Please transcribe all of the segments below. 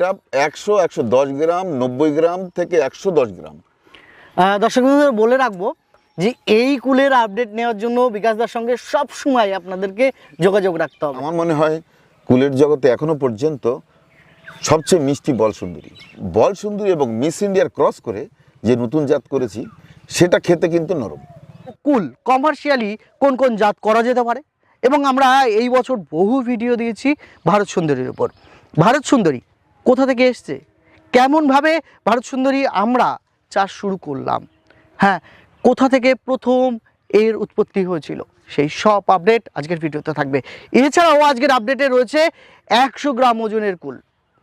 এটা একশো একশো দশ গ্রাম নব্বই গ্রাম থেকে একশো দশ গ্রাম। দর্শক বলে রাখব যে এই কুলের আপডেট নেওয়ার জন্য বিকাশদার সঙ্গে সব সময় আপনাদেরকে যোগাযোগ রাখতে হবে। আমার মনে হয় কুলের জগতে এখনও পর্যন্ত সবচেয়ে মিষ্টি বল সুন্দরী। বল সুন্দরী এবং মিস ইন্ডিয়ার ক্রস করে যে নতুন জাত করেছি সেটা খেতে কিন্তু নরম। কুল কমার্শিয়ালি কোন কোন জাত করা যেতে পারে? এবং আমরা এই বছর বহু ভিডিও দিয়েছি ভারত সুন্দরীর উপর। ভারত সুন্দরী কোথা থেকে এসছে? কেমনভাবে ভারত সুন্দরী আমরা চাষ শুরু করলাম? হ্যাঁ কোথা থেকে প্রথম এর উৎপত্তি হয়েছিল? সেই সব আপডেট আজকের ভিডিওতে থাকবে। এছাড়াও আজকের আপডেটে রয়েছে একশো গ্রাম ওজনের কুল,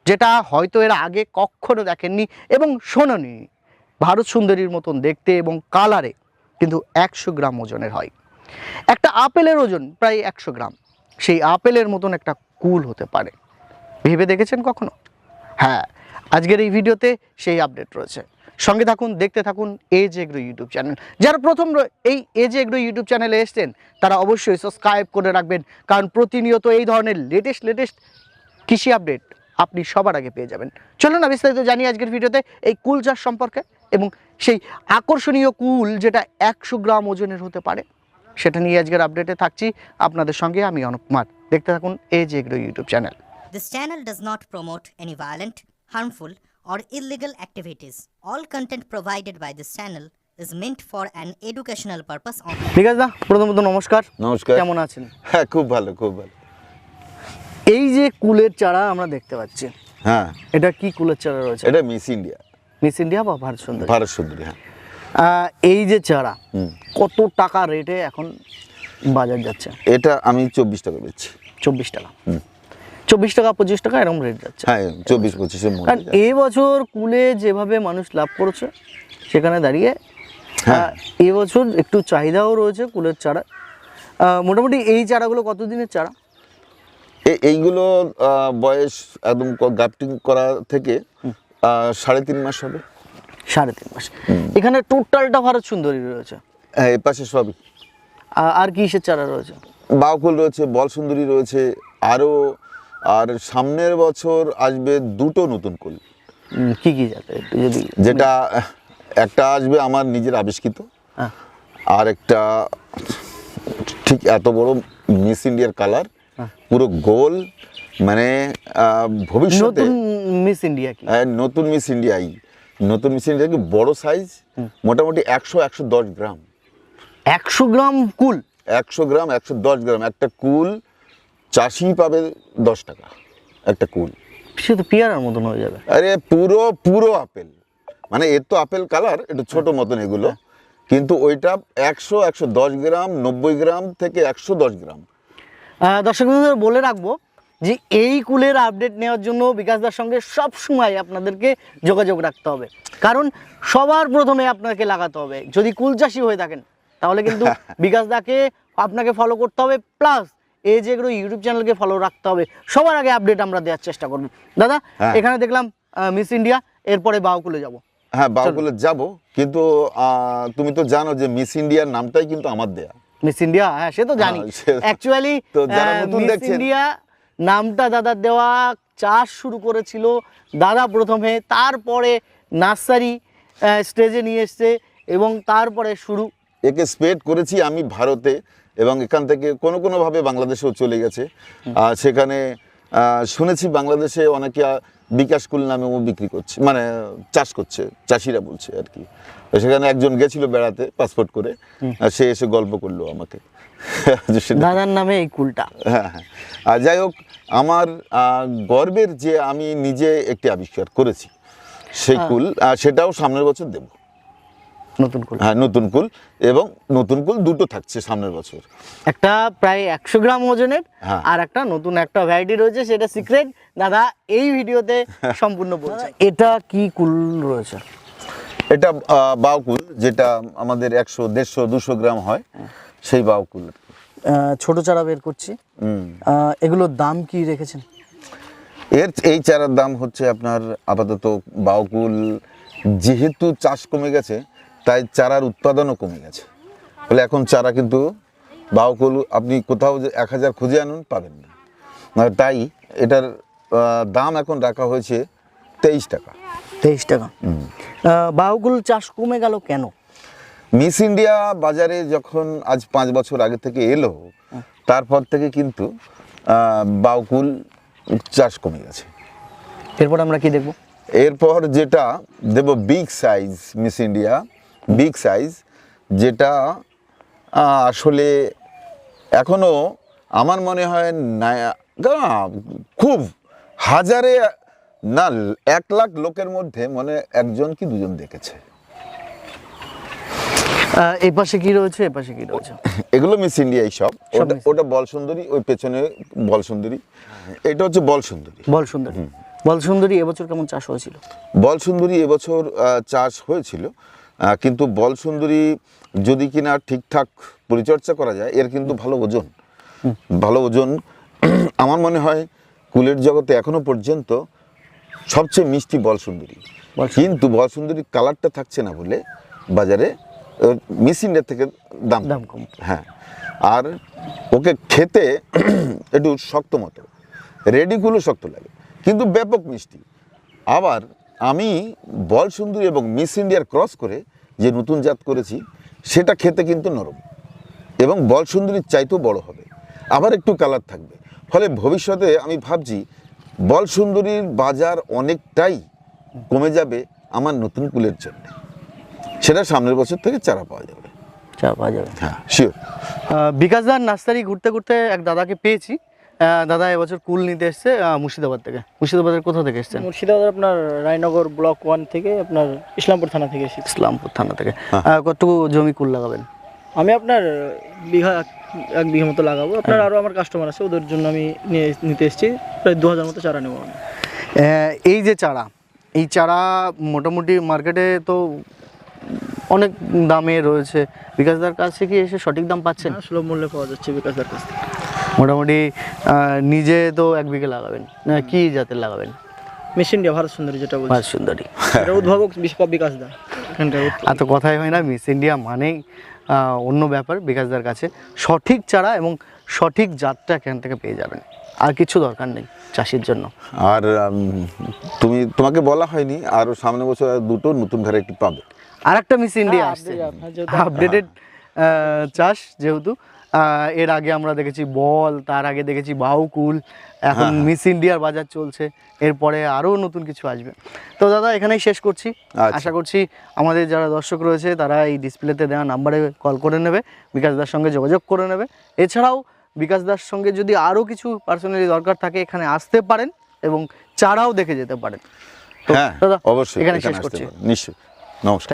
যেটা হয়তো এর আগে কখনো দেখেননি এবং শোনেনি। ভারত সুন্দরীর মতন দেখতে এবং কালারে কিন্তু একশো গ্রাম ওজনের হয়। একটা আপেলের ওজন প্রায় একশো গ্রাম। সেই আপেলের মতন একটা কুল হতে পারে। ভেবে দেখেছেন কখনো? হ্যাঁ আজকের এই ভিডিওতে সেই আপডেট রয়েছে। সঙ্গে থাকুন, দেখতে থাকুন এজ এগ্রো ইউটিউব চ্যানেল যারা প্রথম এই এজ এগ্রো ইউটিউব চ্যানেলে এসছেন, তারা অবশ্যই সাবস্ক্রাইব করে রাখবেন, কারণ প্রতিনিয়ত এই ধরনের লেটেস্ট লেটেস্ট কৃষি আপডেট আপনি সবার আগে পেয়ে যাবেন। চলুন না, বিস্তারিত জানি আজকের ভিডিওতে এই কুল চাষ সম্পর্কে এবং সেই আকর্ষণীয় কুল যেটা একশো গ্রাম ওজনের হতে পারে, সেটা নিয়ে আজকের আপডেটে থাকছি। আপনাদের সঙ্গে আমি অনুপ কুমার। দেখতে থাকুন Edge Agro YouTube channel This channel does not promote any violent, harmful, or illegal activities. All content provided by this channel is meant for an educational purpose only. Bikash দা প্রথমত নমস্কার। নমস্কার। কেমন আছেন? হ্যাঁ খুব ভালো খুব ভালো। এই যে কুলের চারা আমরা দেখতে পাচ্ছি হ্যাঁ। এটা কি কুলের চারা রয়েছে? এটা মিস ইন্ডিয়া। মিস ইন্ডিয়া বা ভারত সুন্দর? ভারত সুন্দরী হ্যাঁ। এই যে চারা কত টাকা রেটে এখন বাজার যাচ্ছে? এটা আমি চব্বিশ টাকা বেচছি। চব্বিশ টাকা। হুম। চব্বিশ টাকা পঁচিশ টাকা এরকম রেট যাচ্ছে। হ্যাঁ চব্বিশ পঁচিশের মধ্যে কারণ এবছর কুলে যেভাবে মানুষ লাভ করছে সেখানে দাঁড়িয়ে হ্যাঁ। এবছর একটু চাহিদাও রয়েছে কুলের চারা। মোটামুটি এই চারাগুলো কতদিনের চারা? এইগুলো বয়স একদম গ্রাফটিং করা থেকে সাড়ে তিন মাস হবে। সাড়ে তিন মাস। এখানে টোটালটা ভারত সুন্দরী রয়েছে? হ্যাঁ এ পাশে সবই। আর কিসের চারা রয়েছে? বাউকুল রয়েছে বল সুন্দরী রয়েছে আরও আর সামনের বছর আসবে দুটো নতুন কুল। কি কি একটু যদি যেটা একটা আসবে আমার নিজের আবিষ্কৃত হ্যাঁ। আর একটা ঠিক এত বড় মিস ইন্ডিয়ার কালার পুরো গোল মানে ভবিষ্যতে মিস ইন্ডিয়া কি? হ্যাঁ, নতুন মিস ইন্ডিয়াই নতুন মিস ইন্ডিয়া কি বড় সাইজ? মোটামুটি একশো একশো দশ গ্রাম। একশো গ্রাম কুল? একশো গ্রাম একশো দশ গ্রাম। একটা কুল চাষি পাবে দশ টাকা একটা কুল। সে তো পেয়ারার মতন হয়ে যাবে। আরে পুরো পুরো আপেল। মানে এর তো আপেল কালার একটু ছোট মতন এগুলো। কিন্তু ওইটা একশো একশো দশ গ্রাম নব্বই গ্রাম থেকে একশো দশ গ্রাম। দর্শক বলে রাখব যে এই কুলের আপডেট নেওয়ার জন্য বিকাশদার সঙ্গে সব সময় আপনাদেরকে যোগাযোগ রাখতে হবে। কারণ সবার প্রথমে আপনাকে লাগাতে হবে। যদি কুল চাষি হয়ে থাকেন তাহলে কিন্তু বিকাশদাকে আপনাকে ফলো করতে হবে প্লাস এই যেগুলো ইউটিউব চ্যানেলকে ফলো রাখতে হবে সবার আগে আপডেট আমরা দেওয়ার চেষ্টা করব। দাদা হ্যাঁ। এখানে দেখলাম মিস ইন্ডিয়া এরপরে বাউকুলে যাব। হ্যাঁ বাউকুলে যাব কিন্তু তুমি তো জানো যে মিস ইন্ডিয়ার নামটাই কিন্তু আমার দেয়া। মিস ইন্ডিয়া হ্যাঁ সে তো জানি। হ্যাঁ, অ্যাকচুয়ালি তো নতুন মিস দেখছেন- ইন্ডিয়া নামটা দাদার দেওয়া চাষ শুরু করেছিল দাদা প্রথমে তারপরে নার্সারি স্টেজে নিয়ে এসছে এবং তারপরে শুরু। একে স্প্রেড করেছি আমি ভারতে। এবং এখান থেকে কোনো কোনোভাবে বাংলাদেশেও চলে গেছে। আর সেখানে আহ, শুনেছি বাংলাদেশে অনেকে বিকাশ কুল নামেও বিক্রি করছে মানে চাষ করছে চাষিরা বলছে আর কি। সেখানে একজন গেছিল বেড়াতে পাসপোর্ট করে আর সে এসে গল্প করল আমাকে। দাদার নামে এই কুলটা। হ্যাঁ হ্যাঁ। আর যাই হোক আমার আহ, গর্বের যে আমি নিজে একটি আবিষ্কার করেছি সেই কুল আহ, সেটাও সামনের বছর দেব। নতুন কুল। হ্যাঁ নতুন কুল এবং নতুন কুল দুটো থাকছে সামনের বছর। একটা প্রায় একশো গ্রাম ওজনের হ্যাঁ। আর একটা নতুন একটা ভ্যারাইটি রয়েছে সেটা সিক্রেট দাদা এই ভিডিওতে সম্পূর্ণ বলছে। এটা কি কুল রয়েছে? এটা বাউকুল যেটা আমাদের একশো দেড়শো দুশো গ্রাম হয় সেই বাউকুল ছোট চারা বের করছি। এগুলোর দাম কি রেখেছেন? এর এই চারার দাম হচ্ছে আপনার আপাতত বাউকুল যেহেতু চাষ কমে গেছে তাই চারার উৎপাদনও কমে গেছে। ফলে এখন চারা কিন্তু বাউকুল আপনি কোথাও যে এক হাজার খুঁজে আনুন পাবেন না। তাই এটার দাম এখন রাখা হয়েছে তেইশ টাকা। তেইশ টাকা। বাহুগুল চাষ কমে গেল কেন? মিস ইন্ডিয়া বাজারে যখন আজ পাঁচ বছর আগে থেকে এলো তারপর থেকে কিন্তু বাউকুল চাষ কমে গেছে। এরপর আমরা কি দেখব? এরপর যেটা দেব big size miss India. Big size যেটা আসলে এখনও আমার মনে হয় না খুব হাজারে না এক লাখ লোকের মধ্যে মনে একজন কি দুজন দেখেছে। এই পাশে কি রয়েছে এ পাশে কি রয়েছে? এগুলো মিস ইন্ডিয়াই সব। ওটা ওটা বল সুন্দরী ওই পেছনে বল সুন্দরী এটা হচ্ছে বল সুন্দরী বল সুন্দরী বল সুন্দরী এবছর কেমন চাষ হয়েছিল? বল সুন্দরী এবছর চাষ হয়েছিল। কিন্তু বল সুন্দরী যদি কিনা ঠিকঠাক পরিচর্যা করা যায় এর কিন্তু ভালো ওজন। ভালো ওজন আমার মনে হয় কুলের জগতে এখনও পর্যন্ত সবচেয়ে মিষ্টি বল সুন্দরী। কিন্তু বল সুন্দরীর কালারটা থাকছে না বলে বাজারে ইন্ডিয়া থেকে দাম দাম কম। হ্যাঁ। আর ওকে খেতে একটু শক্ত মতো রেডিগুলো শক্ত লাগে কিন্তু ব্যাপক মিষ্টি। আবার আমি বল সুন্দরী এবং মিস ইন্ডিয়ার ক্রস করে যে নতুন জাত করেছি সেটা খেতে কিন্তু নরম। এবং বল সুন্দরীর চাইতেও বড় হবে। আবার একটু কালার থাকবে। ফলে ভবিষ্যতে আমি ভাবছি বল সুন্দরীর বাজার অনেকটাই কমে যাবে আমার নতুন কুলের জন্য। সেটা সামনের বছর থেকে চারা পাওয়া যাবে। চা পাওয়া যাবে। হ্যাঁ শিওর বিকাশ দার নার্সারি ঘুরতে ঘুরতে এক দাদাকে পেয়েছি। দাদা এবছর কুল নিতে এসছে মুর্শিদাবাদ থেকে। মুর্শিদাবাদের কোথা থেকে এসছেন? মুর্শিদাবাদ আপনার রায়নগর ব্লক ওয়ান থেকে আপনার ইসলামপুর থানা থেকে এসেছি। ইসলামপুর থানা থেকে। কতটুকু জমি কুল লাগাবেন? আমি আপনার বিঘা এক- এক বিঘা মতো লাগাবো। আপনার আরও আমার কাস্টমার আছে ওদের জন্য আমি নিয়ে নিতে এসেছি। প্রায় দু হাজার মতো চারা নেব আমি। এই যে চারা এই চারা মোটামুটি মার্কেটে তো অনেক দামে রয়েছে। বিকাশদার কাছে কি এসে সঠিক দাম পাচ্ছেন? হ্যাঁ, সুলভ মূল্যে পাওয়া যাচ্ছে বিকাশদার কাছ থেকে। মোটামুটি নিজে তো এক বিঘে লাগাবেন। না, কি জাতের লাগাবেন? মিস ইন্ডিয়া ভারত সুন্দরী যেটা সুন্দরী। উদ্ভাবক বিশ্বকাপ বিকাশ দা। কথাই হয় না মিস ইন্ডিয়া মানেই অন্য ব্যাপার বিকাশদার কাছে। সঠিক চারা এবং সঠিক জাতটা এখান থেকে পেয়ে যাবেন। আর কিছু দরকার নেই চাষির জন্য। আর তুমি তোমাকে বলা হয়নি আরও সামনে বছর দুটো নতুন ঘরে একটি পাবে। আর একটা মিস ইন্ডিয়া হ্যাঁ, আসছে। আপডেটেড চাষ যেহেতু এর আগে আমরা দেখেছি বল তার আগে দেখেছি বাউকুল এখন মিস ইন্ডিয়ার বাজার চলছে এরপরে আরও নতুন কিছু আসবে। তো দাদা এখানেই শেষ করছি। আচ্ছা। আশা করছি আমাদের যারা দর্শক রয়েছে তারা এই ডিসপ্লেতে দেওয়া নাম্বারে কল করে নেবে বিকাশ দার সঙ্গে যোগাযোগ করে নেবে। এছাড়াও বিকাশ দার সঙ্গে যদি আরও কিছু পার্সোনালি দরকার থাকে এখানে আসতে পারেন এবং চারাও দেখে যেতে পারেন। হ্যাঁ দাদা অবশ্যই এখানে শেষ করছি। নিশ্চয়ই। নমস্কার।